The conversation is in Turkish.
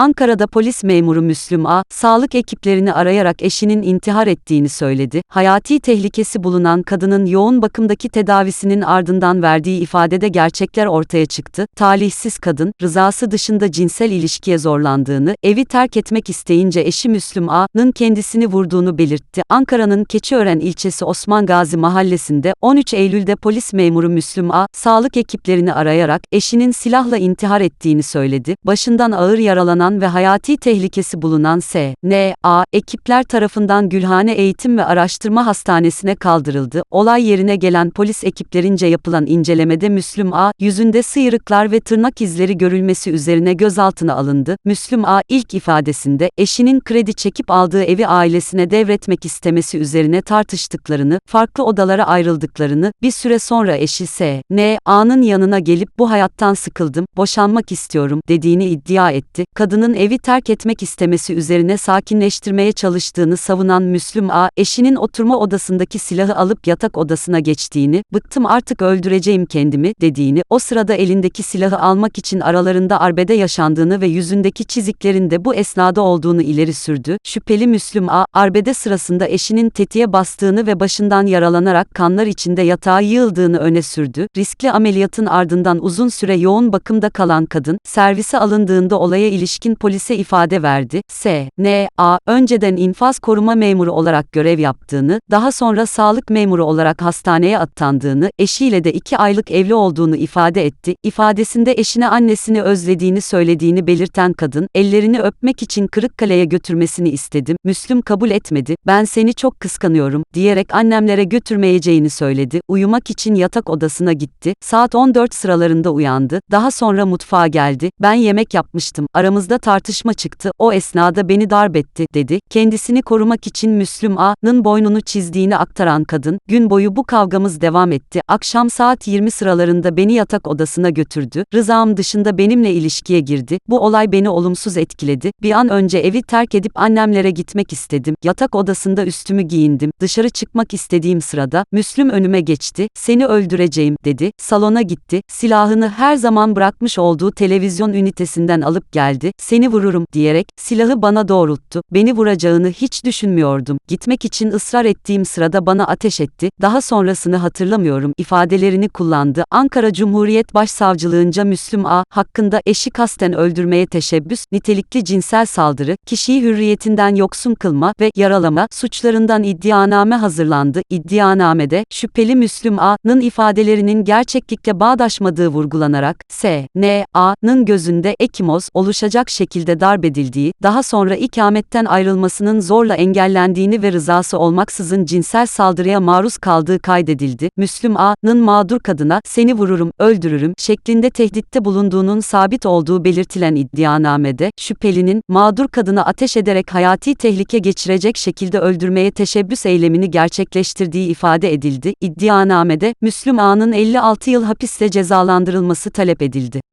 Ankara'da polis memuru Müslüm A, sağlık ekiplerini arayarak eşinin intihar ettiğini söyledi. Hayati tehlikesi bulunan kadının yoğun bakımdaki tedavisinin ardından verdiği ifadede gerçekler ortaya çıktı. Talihsiz kadın, rızası dışında cinsel ilişkiye zorlandığını, evi terk etmek isteyince eşi Müslüm A.'nın kendisini vurduğunu belirtti. Ankara'nın Keçiören ilçesi Osman Gazi mahallesinde 13 Eylül'de polis memuru Müslüm A, sağlık ekiplerini arayarak eşinin silahla intihar ettiğini söyledi. Başından ağır yaralanan ve hayati tehlikesi bulunan S. N. A. ekipler tarafından Gülhane Eğitim ve Araştırma Hastanesi'ne kaldırıldı. Olay yerine gelen polis ekiplerince yapılan incelemede Müslüm A. yüzünde sıyrıklar ve tırnak izleri görülmesi üzerine gözaltına alındı. Müslüm A. ilk ifadesinde eşinin kredi çekip aldığı evi ailesine devretmek istemesi üzerine tartıştıklarını, farklı odalara ayrıldıklarını, bir süre sonra eşi S. N. A.'nın yanına gelip bu hayattan sıkıldım, boşanmak istiyorum dediğini iddia etti. Kadının evi terk etmek istemesi üzerine sakinleştirmeye çalıştığını savunan Müslüm A. eşinin oturma odasındaki silahı alıp yatak odasına geçtiğini, bıktım artık öldüreceğim kendimi dediğini, o sırada elindeki silahı almak için aralarında arbede yaşandığını ve yüzündeki çiziklerin de bu esnada olduğunu ileri sürdü. Şüpheli Müslüm A. arbede sırasında eşinin tetiğe bastığını ve başından yaralanarak kanlar içinde yatağa yığıldığını öne sürdü. Riskli ameliyatın ardından uzun süre yoğun bakımda kalan kadın, servise alındığında olaya ilişkin polise ifade verdi. S. N. A. önceden infaz koruma memuru olarak görev yaptığını, daha sonra sağlık memuru olarak hastaneye attandığını, eşiyle de iki aylık evli olduğunu ifade etti. İfadesinde eşine annesini özlediğini söylediğini belirten kadın, ellerini öpmek için Kırıkkale'ye götürmesini istedim. Müslüm kabul etmedi. Ben seni çok kıskanıyorum diyerek annemlere götürmeyeceğini söyledi. Uyumak için yatak odasına gitti. Saat 14 sıralarında uyandı. Daha sonra mutfağa geldi. Ben yemek yapmıştım. Aramızda tartışma çıktı. O esnada beni darp etti, dedi. Kendisini korumak için Müslüm A.'nın boynunu çizdiğini aktaran kadın, gün boyu bu kavgamız devam etti. Akşam saat 20 sıralarında beni yatak odasına götürdü. Rızam dışında benimle ilişkiye girdi. Bu olay beni olumsuz etkiledi. Bir an önce evi terk edip annemlere gitmek istedim. Yatak odasında üstümü giyindim. Dışarı çıkmak istediğim sırada, Müslüm önüme geçti. Seni öldüreceğim, dedi. Salona gitti. Silahını her zaman bırakmış olduğu televizyon ünitesinden alıp geldi. Seni vururum, diyerek, silahı bana doğrulttu. Beni vuracağını hiç düşünmüyordum. Gitmek için ısrar ettiğim sırada bana ateş etti. Daha sonrasını hatırlamıyorum, ifadelerini kullandı. Ankara Cumhuriyet Başsavcılığınca Müslüm A. hakkında eşi kasten öldürmeye teşebbüs, nitelikli cinsel saldırı, kişiyi hürriyetinden yoksun kılma ve yaralama suçlarından iddianame hazırlandı. İddianamede, şüpheli Müslüm A.'nın ifadelerinin gerçeklikle bağdaşmadığı vurgulanarak, S. N. A.'nın gözünde ekimoz oluşacak şekilde darp edildiği, daha sonra ikametten ayrılmasının zorla engellendiğini ve rızası olmaksızın cinsel saldırıya maruz kaldığı kaydedildi. Müslüm A.'nın mağdur kadına, seni vururum, öldürürüm şeklinde tehditte bulunduğunun sabit olduğu belirtilen iddianamede, şüphelinin, mağdur kadına ateş ederek hayati tehlike geçirecek şekilde öldürmeye teşebbüs eylemini gerçekleştirdiği ifade edildi. İddianamede, Müslüm A.'nın 56 yıl hapisle cezalandırılması talep edildi.